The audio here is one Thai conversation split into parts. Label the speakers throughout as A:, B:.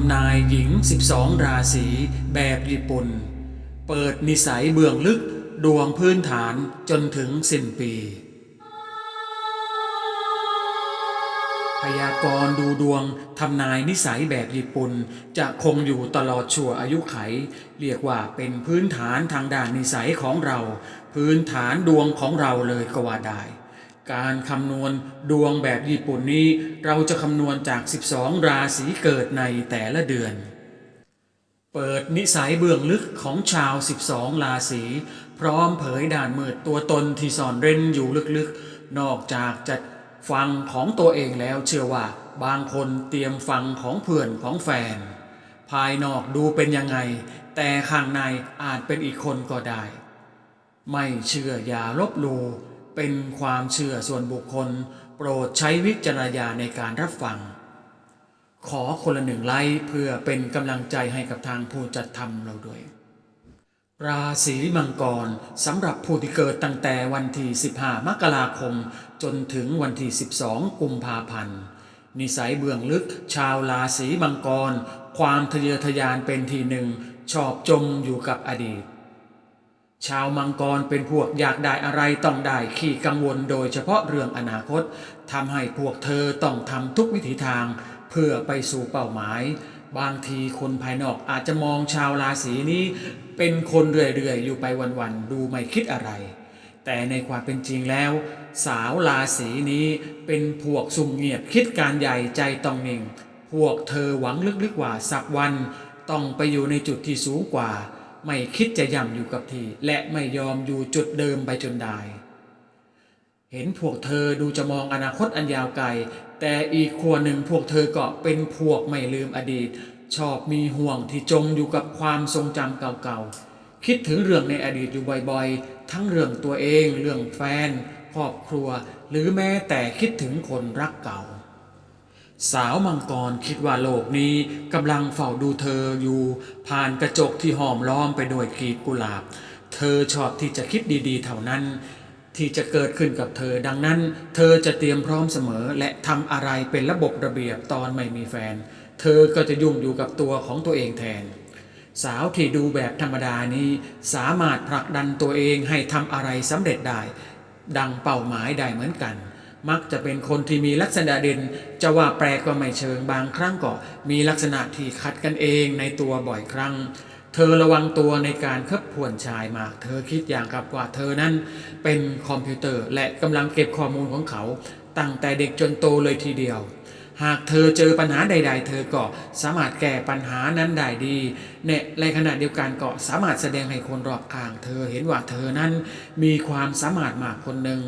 A: ำนายหญิง 12 ราศีแบบญี่ปุ่น เปิดนิสัยเบื้องลึกดวงพื้นฐานจนถึงสิ้นปี พยากรณ์ดูดวงทำนายนิสัยแบบญี่ปุ่น จะคงอยู่ตลอดชั่วอายุไข เรียกว่าเป็นพื้นฐานทางด้านนิสัยของเรา พื้นฐานดวงของเราเลยก็ว่าได้ การคำนวณดวงแบบญี่ปุ่นนี้ เราจะคำนวณจาก 12 ราศีเกิดในแต่ละเดือน เปิดนิสัยเบื้องลึกของชาว 12 ราศีพร้อมเผยด่านมืดตัวตนที่ซ่อนเร้นอยู่ลึกๆ นอกจากจะฟังของตัวเองแล้วเชื่อว่า บางคนเตรียมฟังของเพื่อนของแฟน ภายนอกดูเป็นยังไง แต่ข้างในอาจเป็นอีกคนก็ได้ ไม่เชื่ออย่าลบหลู่ เป็นความเชื่อส่วนบุคคล โปรดใช้วิจารณญาในการรับฟัง ขอคนละหนึ่งไลค์เพื่อเป็นกำลังใจให้กับทางผู้จัดทำเราด้วย ราศีมังกรสำหรับผู้ที่เกิดตั้งแต่วันที่ 15 มกราคม จนถึงวันที่ 12 กุมภาพันธ์นิสัยเบื้องลึก ชาวราศีมังกร ความทะเยอทะยานเป็นทีหนึ่ง ชอบจมอยู่กับอดีต ชาวมังกรเป็นพวกอยากได้อะไรต้องได้ขี้กังวลโดยเฉพาะเรื่องอนาคตทำให้พวกเธอต้องทำทุกวิถีทาง เพื่อไปสู่เป้าหมาย บางทีคนภายนอกอาจจะมองชาวราศีนี้ เป็นคนเรื่อยๆ อยู่ไปวันๆ ดูไม่คิดอะไร แต่ในความเป็นจริงแล้ว สาวราศีนี้เป็นพวกสุ่มเงียบคิดการใหญ่ใจต้องนิ่ง พวกเธอหวังลึกๆว่าสักวัน ต้องไปอยู่ในจุดที่สูงกว่า ไม่คิดจะย่ำอยู่กับที่ และไม่ยอมอยู่จุดเดิมไปจนได้เห็นพวกเธอดูจะมองอนาคตอันยาวไกล แต่อีกขั้วหนึ่งพวกเธอก็เป็นพวกไม่ลืมอดีต ชอบมีห่วงที่จมอยู่กับความทรงจำเก่าๆ คิดถึงเรื่องในอดีตอยู่บ่อยๆ ทั้งเรื่องตัวเอง เรื่องแฟน ครอบครัว หรือแม้แต่คิดถึงคนรักเก่า สาวมังกรคิดว่าโลกนี้กำลังเฝ้าดูเธออยู่ ผ่านกระจกที่ห้อมล้อมไปด้วยกลีบกุหลาบ เธอชอบที่จะคิดดีๆ เท่านั้น ที่จะเกิดขึ้นกับเธอดังนั้น เธอจะเตรียมพร้อมเสมอและทำอะไรเป็นระบบระเบียบตอนไม่มีแฟน เธอก็จะยุ่งอยู่กับตัวของตัวเองแทน สาวที่ดูแบบธรรมดานี้ สามารถผลักดันตัวเองให้ทำอะไรสำเร็จได้ ดังเป้าหมายได้เหมือนกัน มักจะเป็นคนที่มีลักษณะเด่น จะว่าแปลกก็ไม่เชิงบางครั้งก็มีลักษณะที่ขัดกันเองในตัวบ่อยครั้ง เธอระวังตัวในการคับผวนชายมาก เธอคิดอย่างกับว่าเธอนั้น เป็นคอมพิวเตอร์และกำลังเก็บข้อมูลของเขา ตั้งแต่เด็กจนโตเลยทีเดียว หากเธอเจอปัญหาใด ๆ เธอก็สามารถแก้ปัญหานั้นได้ดีเนี่ยในขณะเดียวกันก็สามารถแสดงให้คนรอบข้าง เธอเห็นว่าเธอนั้นมีความสามารถมากคนหนึ่ง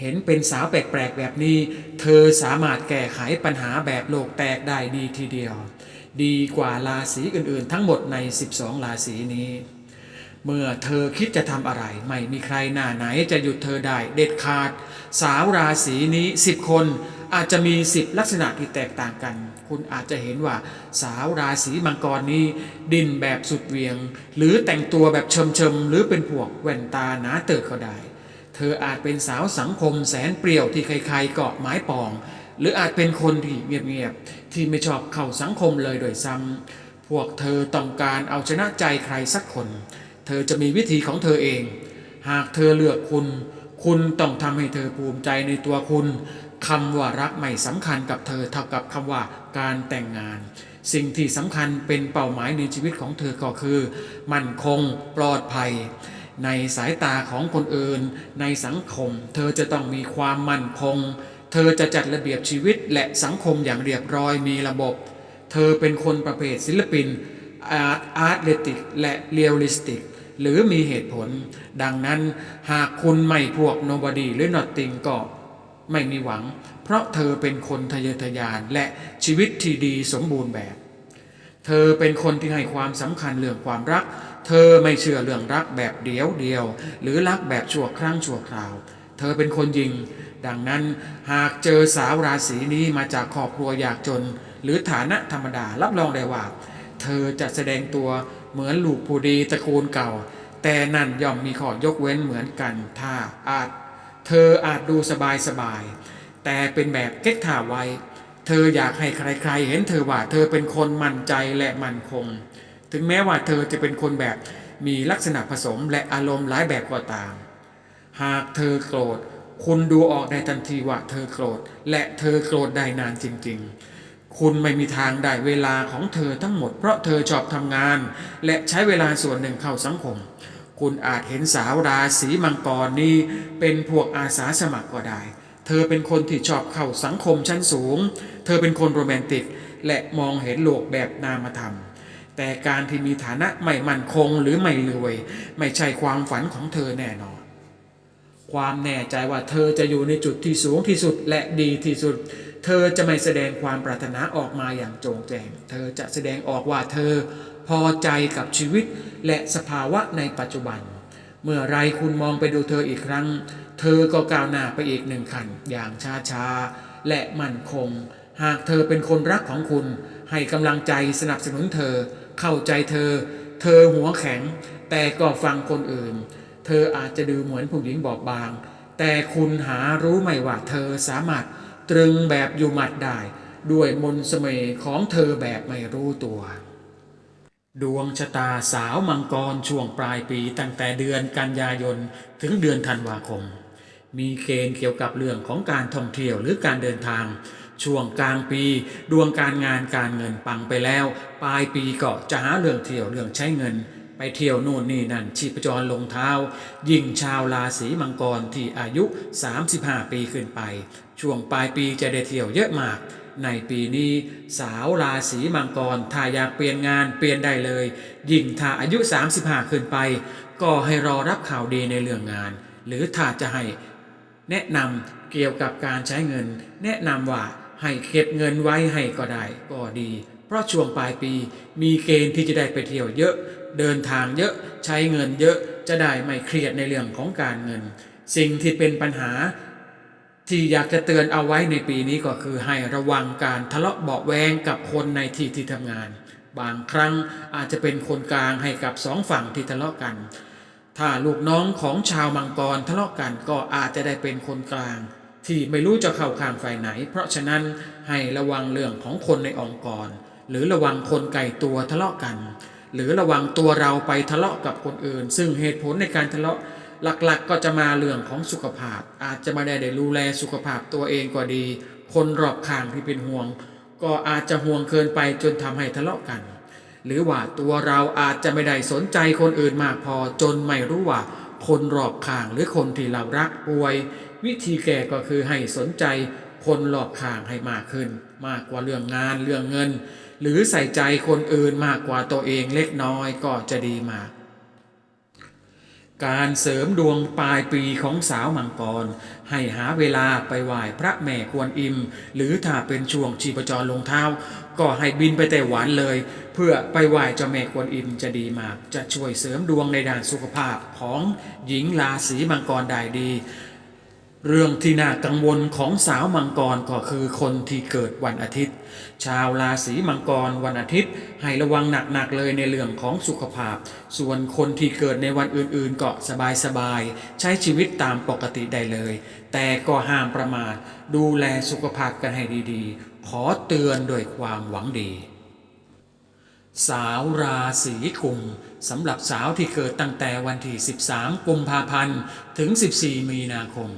A: เห็นเป็นสาวแปลกๆแบบนี้ เธอสามารถแก้ไขปัญหาแบบโลกแตกได้ดีทีเดียว ดีกว่าราศีอื่นๆ ทั้งหมดใน 12 ราศีนี้ เมื่อเธอคิดจะทำอะไร ไม่มีใครหน้าไหนจะหยุดเธอได้เด็ดขาด สาวราศีนี้ 10 คนอาจจะมี 10 ลักษณะที่แตกต่างกัน คุณอาจจะเห็นว่าสาวราศีมังกรนี้ ดินแบบสุดเวียง หรือแต่งตัวแบบเชิมๆหรือเป็นพวกแว่นตาหนาเติร์ก็ได้ เธออาจเป็นสาวสังคมแสนเปรี้ยวที่ใครๆเกาะไม้ปอง หรืออาจเป็นคนที่เงียบๆที่ไม่ชอบเข้าสังคมเลยโดยซ้ำพวกเธอต้องการเอาชนะใจใครสักคน เธอจะมีวิธีของเธอเอง หากเธอเลือกคุณ คุณต้องทำให้เธอภูมิใจในตัวคุณคำว่ารักไม่สำคัญกับเธอเท่ากับคำว่าการแต่งงาน สิ่งที่สำคัญเป็นเป้าหมายในชีวิตของเธอก็คือ มั่นคงปลอดภัย ในสายตาของคนอื่น ในสังคม เธอจะต้องมีความมั่นคง เธอจะจัดระเบียบชีวิตและสังคมอย่างเรียบร้อยมีระบบ เธอเป็นคนประเภทศิลปิน อาร์ตอาร์ตเลติก และเรียลลิสติก หรือมีเหตุผล ดังนั้นหากคุณไม่พวก nobody หรือ nothing ก็ไม่มีหวัง เพราะเธอเป็นคนทะเยอทะยานและชีวิตที่ดีสมบูรณ์แบบ เธอเป็นคนที่ให้ความสำคัญเรื่องความรัก เธอไม่เชื่อเรื่องรักแบบเดียวเดียว หรือรักแบบชั่วครั้งชั่วคราว เธอเป็นคนยิง ดังนั้นหากเจอสาวราศีนี้มาจากครอบครัวยากจน หรือฐานะธรรมดารับรองได้ว่า เธอจะแสดงตัวเหมือนลูกผู้ดีตระกูลเก่า แต่นั่นย่อมมีข้อยกเว้นเหมือนกันถ้าอาจ เธออาจดูสบายสบายๆแต่เป็นแบบเก๊กท่าไวเธออยากให้ใครๆ เห็นเธอว่าเธอเป็นคนมั่นใจและมั่นคง ถึงแม้ว่าเธอจะเป็นคนแบบมีลักษณะผสมและอารมณ์หลายแบบก็ตาม หากเธอโกรธ คุณดูออกได้ทันทีว่าเธอโกรธ และเธอโกรธได้นานจริง ๆ คุณไม่มีทางได้เวลาของเธอทั้งหมดเพราะเธอชอบทำงาน และใช้เวลาส่วนหนึ่งเข้าสังคม คุณอาจเห็นสาวราศีมังกรนี้เป็นพวกอาสาสมัครก็ได้ เธอเป็นคนที่ชอบเข้าสังคมชั้นสูง เธอเป็นคนโรแมนติก และมองเห็นโลกแบบนามธรรม แต่การที่มีฐานะไม่มั่นคงหรือไม่รวย ไม่ใช่ความฝันของเธอแน่นอน ความแน่ใจว่าเธอจะอยู่ในจุดที่สูงที่สุดและดีที่สุด เธอจะไม่แสดงความปรารถนาออกมาอย่างโจงแจ้ง เธอจะแสดงออกว่าเธอพอใจกับชีวิตและสภาวะในปัจจุบัน เมื่อไรคุณมองไปดูเธออีกครั้ง เธอก็ก้าวหน้าไปอีกหนึ่งขั้นอย่างช้าๆและมั่นคง หากเธอเป็นคนรักของคุณ ให้กำลังใจสนับสนุนเธอ เข้าใจเธอ เธอหัวแข็ง แต่ก็ฟังคนอื่น เธออาจจะดูเหมือนผู้หญิงบอบบาง แต่คุณหารู้ไหมว่าเธอสามารถตรึงแบบอยู่หมัดได้ ด้วยมนต์เสน่ห์ของเธอแบบไม่รู้ตัว ดวงชะตาสาวมังกรช่วงปลายปีตั้งแต่เดือนกันยายนถึงเดือนธันวาคม มีเกณฑ์เกี่ยวกับเรื่องของการท่องเที่ยวหรือการเดินทาง ช่วงกลางปีดวงการงานการเงินปังไปแล้ว ปลายปีก็จะหาเรื่องเที่ยวเรื่องใช้เงิน ไปเที่ยวนู่นนี่นั่นชีพจรลงเท้า ยิ่งชาวราศีมังกรที่อายุ 35 ปีขึ้นไป ช่วงปลายปีจะได้เที่ยวเยอะมาก ในปีนี้ สาวราศีมังกรถ้าอยากเปลี่ยนงานเปลี่ยนได้เลย ยิ่งถ้าอายุ 35 ขึ้นไป ก็ให้รอรับข่าวดีในเรื่องงาน หรือถ้าจะให้ แนะนำเกี่ยวกับการใช้เงิน แนะนำว่า ให้เก็บเงินไว้ให้ก็ได้ก็ดี เพราะช่วงปลายปี มีเกณฑ์ที่จะได้ไปเที่ยวเยอะ เดินทางเยอะ ใช้เงินเยอะจะได้ไม่เครียดในเรื่องของการเงิน สิ่งที่เป็นปัญหา ที่อยากจะเตือนเอาไว้ในปีนี้ก็คือให้ระวังการทะเลาะเบาแวงกับคนในที่ที่ทำงาน บางครั้งอาจจะเป็นคนกลางให้กับสองฝั่งที่ทะเลาะกัน ถ้าลูกน้องของชาวมังกรทะเลาะกันก็อาจจะได้เป็นคนกลาง ที่ไม่รู้จะเข้าข้างฝ่ายไหน เพราะฉะนั้นให้ระวังเรื่องของคนในองค์กร หรือระวังคนไก่ตัวทะเลาะกัน หรือระวังตัวเราไปทะเลาะกับคนอื่น ซึ่งเหตุผลในการทะเลาะหลักๆก็จะมาเรื่องของสุขภาพ อาจจะไม่ได้ได้ดูแลสุขภาพตัวเองก็ดี คนรอบข้างที่เป็นห่วง ก็อาจจะห่วงเกินไปจนทำให้ทะเลาะกัน หรือว่าตัวเราอาจจะไม่ได้สนใจคนอื่นมากพอจนไม่รู้ว่าคนรอบข้างหรือคนที่เรารักป่วย วิธีแก้ก็คือให้สนใจคนรอบข้างให้มากขึ้น มากกว่าเรื่องงานเรื่องเงิน หรือใส่ใจคนอื่นมากกว่าตัวเองเล็กน้อยก็จะดีมาก การเสริมดวงปลายปีของสาวมังกร ให้หาเวลาไปไหว้พระแม่กวนอิม หรือถ้าเป็นช่วงชีพจรลงเท้า ก็ให้บินไปไต้หวันเลย เพื่อไปไหว้เจ้าแม่กวนอิมจะดีมาก จะช่วยเสริมดวงในด้านสุขภาพของหญิงราศีมังกรได้ดี เรื่องที่น่ากังวลของสาวมังกรก็คือคนที่เกิดวันอาทิตย์ ชาวราศีมังกรวันอาทิตย์ ให้ระวังหนักๆเลยในเรื่องของสุขภาพ ส่วนคนที่เกิดในวันอื่นๆก็สบายๆใช้ชีวิตตามปกติได้เลย แต่ก็ห้ามประมาทดูแลสุขภาพกันให้ดีๆ ขอเตือนด้วยความหวังดีสาวราศีกุมสำหรับสาวที่เกิดตั้งแต่วันที่ 13 กุมภาพันธ์ ถึง 14 มีนาคม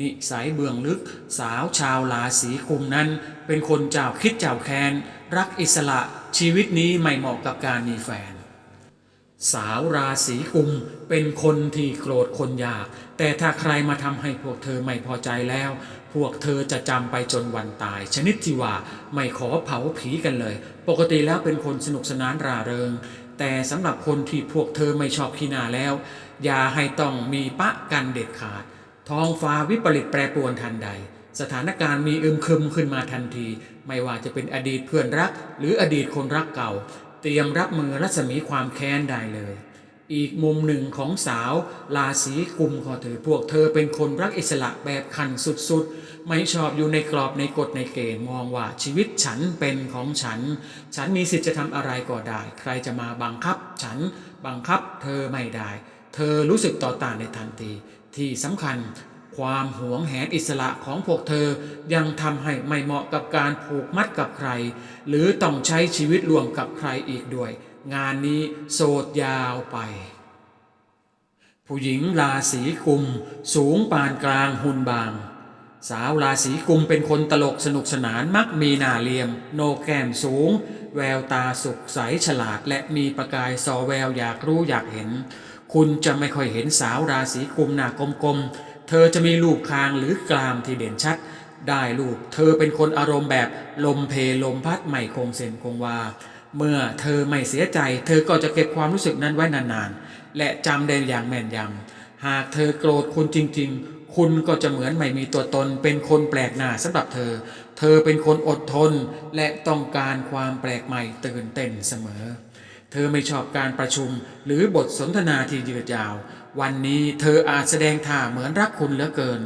A: นิสัยเบื้องลึกสาวชาวราศีกุมนั้น เป็นคนเจ้าคิดเจ้าแค้นรักอิสระชีวิตนี้ไม่เหมาะกับการมีแฟน สาวราศีกุมเป็นคนที่โกรธคนยาก แต่ถ้าใครมาทำให้พวกเธอไม่พอใจแล้ว พวกเธอจะจำไปจนวันตาย ชนิดที่ว่าไม่ขอเผาผีกันเลย ปกติแล้วเป็นคนสนุกสนานราเริง แต่สำหรับคนที่พวกเธอไม่ชอบขี้หน้าแล้ว อย่าให้ต้องมีปะกันเด็ดขาด ท้องฟ้าวิปริตแปรปรวนทันใด สถานการณ์มีอึมครึมขึ้นมาทันที ไม่ว่าจะเป็นอดีตเพื่อนรัก หรืออดีตคนรักเก่า เตรียมรับมือรัศมีความแค้นได้เลย อีกมุมหนึ่งของสาวราศีกุมก็ถือพวกเธอเป็นคนรักอิสระแบบขันสุดๆ ไม่ชอบอยู่ในกรอบในกฎในเกณฑ์มองว่าชีวิตฉันเป็นของฉัน ฉันมีสิทธิ์จะทำอะไรก็ได้ ใครจะมาบังคับฉันบังคับเธอไม่ได้ เธอรู้สึกต่อต้านในทันทีที่สำคัญ ความหวงแหนอิสระของพวกเธอยังทำให้ไม่เหมาะกับการผูกมัดกับใคร หรือต้องใช้ชีวิตรวมกับใครอีกด้วย งานนี้โสดยาวไปผู้หญิงราศีกุม สูงปานกลางหุ่นบาง สาวราศีกุมเป็นคนตลกสนุกสนานมักมีหน้าเลี่ยมโหนแก้มสูง แววตาสุขใสฉลาดและมีประกายสอแววอยากรู้อยากเห็น คุณจะไม่ค่อยเห็นสาวราศีกุมหน้ากลมๆ เธอจะมีรูปคางหรือกรามที่เด่นชัด ได้ลูกเธอเป็นคนอารมณ์แบบลมเพลมพัดไม่คงเส้นคงวา เมื่อเธอไม่เสียใจ เธอก็จะเก็บความรู้สึกนั้นไว้นานๆ และจำได้อย่างแม่นยำ หากเธอโกรธคุณจริงๆ คุณก็จะเหมือนไม่มีตัวตน เป็นคนแปลกหน้าสำหรับเธอ เธอเป็นคนอดทน และต้องการความแปลกใหม่ตื่นเต้นเสมอ ธอไม่ชอบการประชุมหรือบทสนทนาที่ยืดยาว วันนี้เธออาจแสดงท่าเหมือนรักคุณเหลือเกิน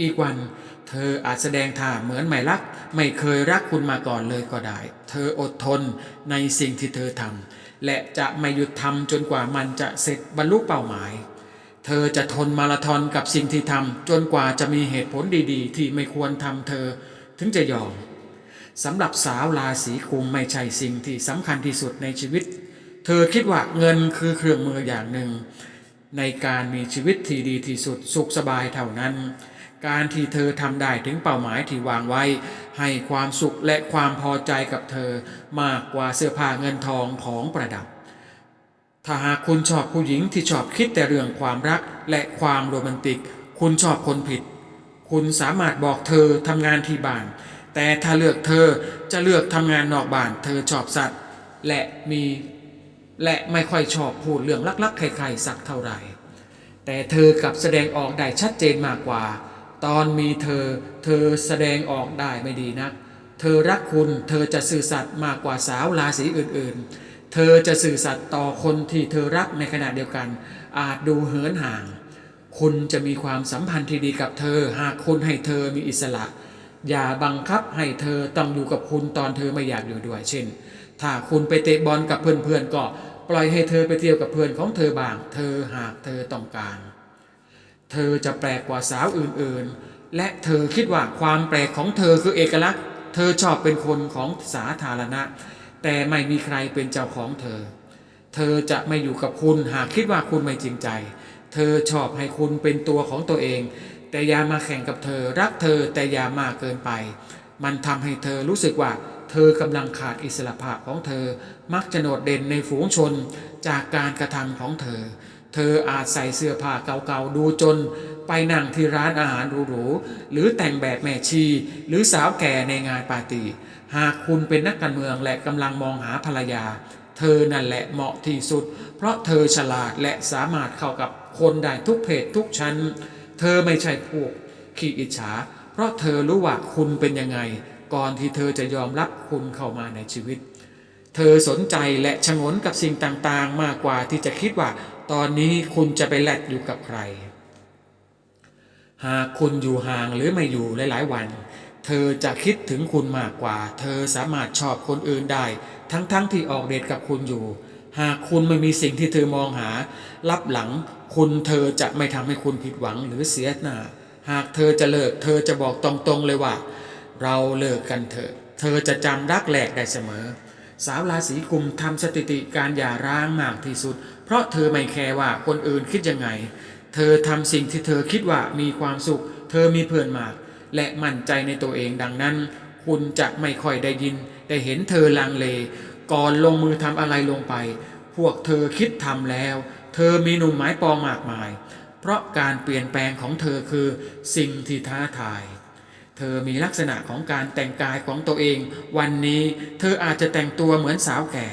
A: อีกวันเธออาจแสดงท่าเหมือนไม่รัก ไม่เคยรักคุณมาก่อนเลยก็ได้ เธออดทนในสิ่งที่เธอทำและจะไม่หยุดทำจนกว่ามันจะเสร็จบรรลุเป้าหมาย เธอจะทนมาราธอนกับสิ่งที่ทำจนกว่าจะมีเหตุผลดีๆ ที่ไม่ควรทำเธอถึงจะยอมสำหรับสาวราศีกุมไม่ใช่สิ่งที่สำคัญที่สุดในชีวิต เธอคิดว่าเงินคือเครื่องมืออย่างหนึ่ง ในการมีชีวิตที่ดีที่สุดสุขสบายเท่านั้น การที่เธอทำได้ถึงเป้าหมายที่วางไว้ ให้ความสุขและความพอใจกับเธอมากกว่าเสื้อผ้าเงินทองของประดับ ถ้าหากคุณชอบผู้หญิงที่ชอบคิดแต่เรื่องความรักและความโรแมนติก คุณชอบคนผิด คุณสามารถบอกเธอทำงานที่บ้าน แต่ถ้าเลือกเธอจะเลือกทำงานนอกบ้าน เธอชอบสัตว์ และมี และไม่ค่อยชอบพูดเรื่องลักๆใครๆสักเท่าไหร่ แต่เธอกลับแสดงออกได้ชัดเจนมากกว่า ตอนมีเธอ เธอแสดงออกได้ไม่ดีนัก เธอรักคุณ เธอจะสื่อสัตย์มากกว่าสาวราศีอื่นๆ เธอจะสื่อสัตย์ต่อคนที่เธอรักในขณะเดียวกัน อาจดูเหินห่าง คุณจะมีความสัมพันธ์ที่ดีกับเธอ หากคุณให้เธอมีอิสระ อย่าบังคับให้เธอต้องอยู่กับคุณตอนเธอไม่อยากอยู่ด้วย เช่น ถ้าคุณไปเตะบอลกับเพื่อนๆก็ปล่อยให้เธอไปเที่ยวกับเพื่อนของเธอบ้าง เธอหากเธอต้องการ เธอจะแปลกกว่าสาวอื่นๆ และเธอคิดว่าความแปลกของเธอคือเอกลักษณ์ เธอชอบเป็นคนของสาธารณะ แต่ไม่มีใครเป็นเจ้าของเธอ เธอจะไม่อยู่กับคุณหากคิดว่าคุณไม่จริงใจ เธอชอบให้คุณเป็นตัวของตัวเอง แต่อย่ามาแข่งกับเธอ รักเธอแต่อย่ามากเกินไป มันทำให้เธอรู้สึกว่า เธอกำลังขาดอิสระภาพของเธอ มักจะโดดเด่นในฝูงชนจากการกระทำของเธอ เธออาจใส่เสื้อผ้าเก่าๆดูจน ไปนั่งที่ร้านอาหารหรูๆหรือแต่งแบบแม่ชี หรือสาวแก่ในงานปาร์ตี้หากคุณเป็นนักการเมืองและกำลังมองหาภรรยา เธอนั่นแหละเหมาะที่สุด เพราะเธอฉลาดและสามารถเข้ากับคนได้ทุกเพศทุกชั้น เธอไม่ใช่พวกขี้อิจฉา เพราะเธอรู้ว่าคุณเป็นยังไง ก่อนที่เธอจะยอมรับคุณเข้ามาในชีวิต เธอสนใจและชงนกับสิ่งต่างๆ มากกว่าที่จะคิดว่า ตอนนี้คุณจะไปแลดอยู่กับใคร หากคุณอยู่ห่างหรือไม่อยู่หลายๆวัน เธอจะคิดถึงคุณมากกว่า เธอสามารถชอบคนอื่นได้ ทั้งๆทที่ออกเดทกับคุณอยู่ หากคุณไม่มีสิ่งที่เธอมองหา รับหลังคุณเธอจะไม่ทำให้คุณผิดหวังหรือเสียหน้าหากเธอจะเลิก เธอจะบอกตรงๆเลยว่า เราเลิกกันเถอะ เธอจะจำรักแหลกได้เสมอ สาวราศีกุมทำสถิติการหย่าร้างมากที่สุด เพราะเธอไม่แคร์ว่าคนอื่นคิดยังไง เธอทำสิ่งที่เธอคิดว่ามีความสุข เธอมีเพื่อนมาก และมั่นใจในตัวเองดังนั้น คุณจะไม่ค่อยได้ยิน ได้เห็นเธอลังเล ก่อนลงมือทำอะไรลงไป พวกเธอคิดทำแล้ว เธอมีหนุ่มหมายปองมากมาย เพราะการเปลี่ยนแปลงของเธอคือสิ่งที่ท้าทาย เธอมีลักษณะของการแต่งกายของตัวเอง วันนี้เธออาจจะแต่งตัวเหมือนสาวแก่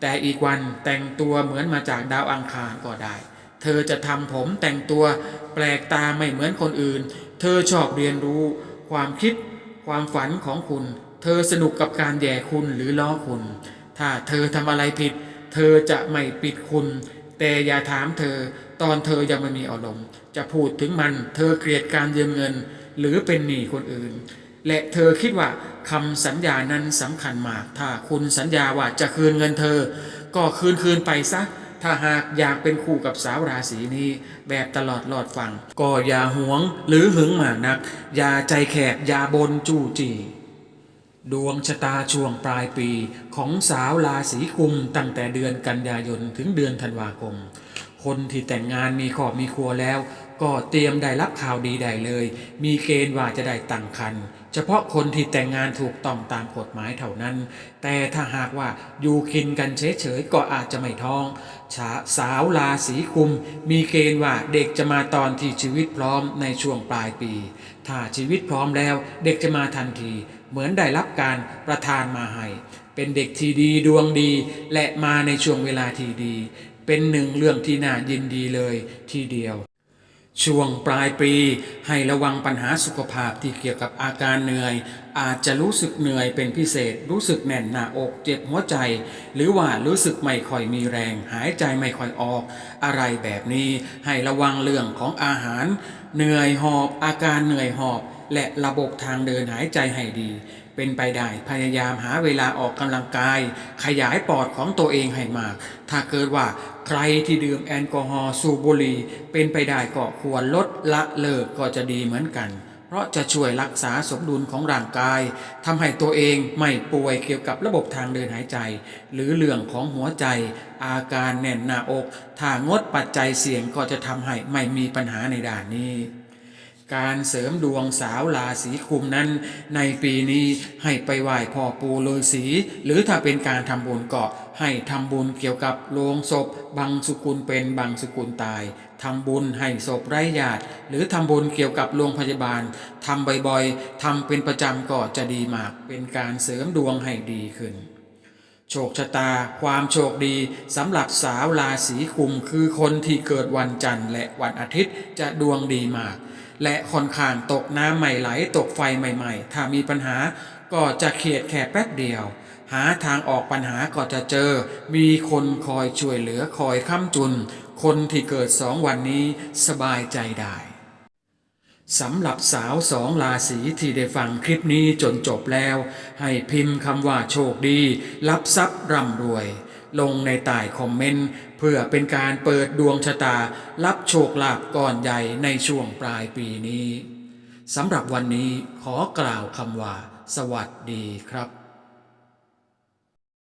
A: แต่อีกวันแต่งตัวเหมือนมาจากดาวอังคารก็ได้ เธอจะทำผมแต่งตัวแปลกตาไม่เหมือนคนอื่น เธอชอบเรียนรู้ ความคิด ความฝันของคุณ เธอสนุกกับการแย่คุณหรือล้อคุณ ถ้าเธอทำอะไรผิด เธอจะไม่ปิดคุณ แต่อย่าถามเธอตอนเธอยังไม่มีอารมณ์ จะพูดถึงมัน เธอเกลียดการยืมเงิน หรือเป็นหนี้คนอื่น และเธอคิดว่าคำสัญญานั้นสำคัญมาก ถ้าคุณสัญญาว่าจะคืนเงินเธอ ก็คืนคืนไปซะ ถ้าหากอยากเป็นคู่กับสาวราศีนี้ แบบตลอดหลอดฟัง ก็อย่าหวงหรือหึงมากนัก อย่าใจแคบอย่าบนจู้จีดวงชะตาช่วงปลายปีของสาวราศีกุมตั้งแต่เดือนกันยายนถึงเดือนธันวาคม คนที่แต่งงานมีครอบมีครัวแล้ว ก็เตรียมได้รับข่าวดีได้เลย มีเกณฑ์ว่าจะได้ตั้งครรภ์เฉพาะคนที่แต่งงานถูกต้องตามกฎหมายเท่านั้น แต่ถ้าหากว่าอยู่กินกันเฉยๆก็อาจจะไม่ท้องชาสาวราศีกุม มีเกณฑ์ว่าเด็กจะมาตอนที่ชีวิตพร้อมในช่วงปลายปี ถ้าชีวิตพร้อมแล้วเด็กจะมาทันที เหมือนได้รับการประทานมาให้เป็นเด็กที่ดีดวงดี และมาในช่วงเวลาที่ดี เป็นหนึ่งเรื่องที่น่ายินดีเลยทีเดียว ช่วงปลายปีให้ระวังปัญหาสุขภาพที่เกี่ยวกับอาการเหนื่อย อาจจะรู้สึกเหนื่อยเป็นพิเศษ รู้สึกแน่นหน้าอกเจ็บหัวใจ หรือว่ารู้สึกไม่ค่อยมีแรง หายใจไม่ค่อยออก อะไรแบบนี้ให้ระวังเรื่องของอาหาร เหนื่อยหอบ อาการเหนื่อยหอบ และระบบทางเดินหายใจให้ดี เป็นไปได้พยายามหาเวลาออกกำลังกาย ขยายปอดของตัวเองให้มาก ถ้าเกิดว่าใครที่ดื่มแอลกอฮอล์สูบบุหรี่เป็นไปได้ก็ควรลดละเลิกก็จะดีเหมือนกันเพราะจะช่วยรักษาสมดุลของร่างกายทำให้ตัวเองไม่ป่วยเกี่ยวกับระบบทางเดินหายใจ หรือเรื่องของหัวใจ อาการแน่นหน้าอก ถ้างดปัจจัยเสี่ยงก็จะทำให้ไม่มีปัญหาในด้านนี้ การเสริมดวงสาวราศีคุมนั้น ในปีนี้ให้ไปไหว้พ่อปู่ฤาษีหรือถ้าเป็นการทำบุญก็ให้ทำบุญเกี่ยวกับโลงศพบางสุกุลเป็นบางสุกุลตายทำบุญให้ศพไร้ญาติ หรือทำบุญเกี่ยวกับโรงพยาบาลทำบ่อยๆทำเป็นประจำก็จะดีมาก เป็นการเสริมดวงให้ดีขึ้น โชคชะตา ความโชคดีสำหรับสาวราศีกุมคือคนที่เกิดวันจันทร์และวันอาทิตย์จะดวงดีมาก และค่อนข้างตกน้ำใหม่ไหลตกไฟใหม่ ๆ ถ้ามีปัญหาก็จะเขียดแค่แป๊บเดียว หาทางออกปัญหาก็จะเจอ มีคนคอยช่วยเหลือคอยค้ำจุน คนที่เกิดสองวันนี้สบายใจได้สำหรับสาวสองราศีที่ได้ฟังคลิปนี้จนจบแล้ว ให้พิมพ์คำว่าโชคดี รับทรัพย์ร่ำรวย ลงในใต้คอมเมนต์ เพื่อเป็นการเปิดดวงชะตา รับโชคลาภก่อนใหญ่ในช่วงปลายปีนี้สำหรับวันนี้ขอกล่าวคำว่า สวัสดีครับ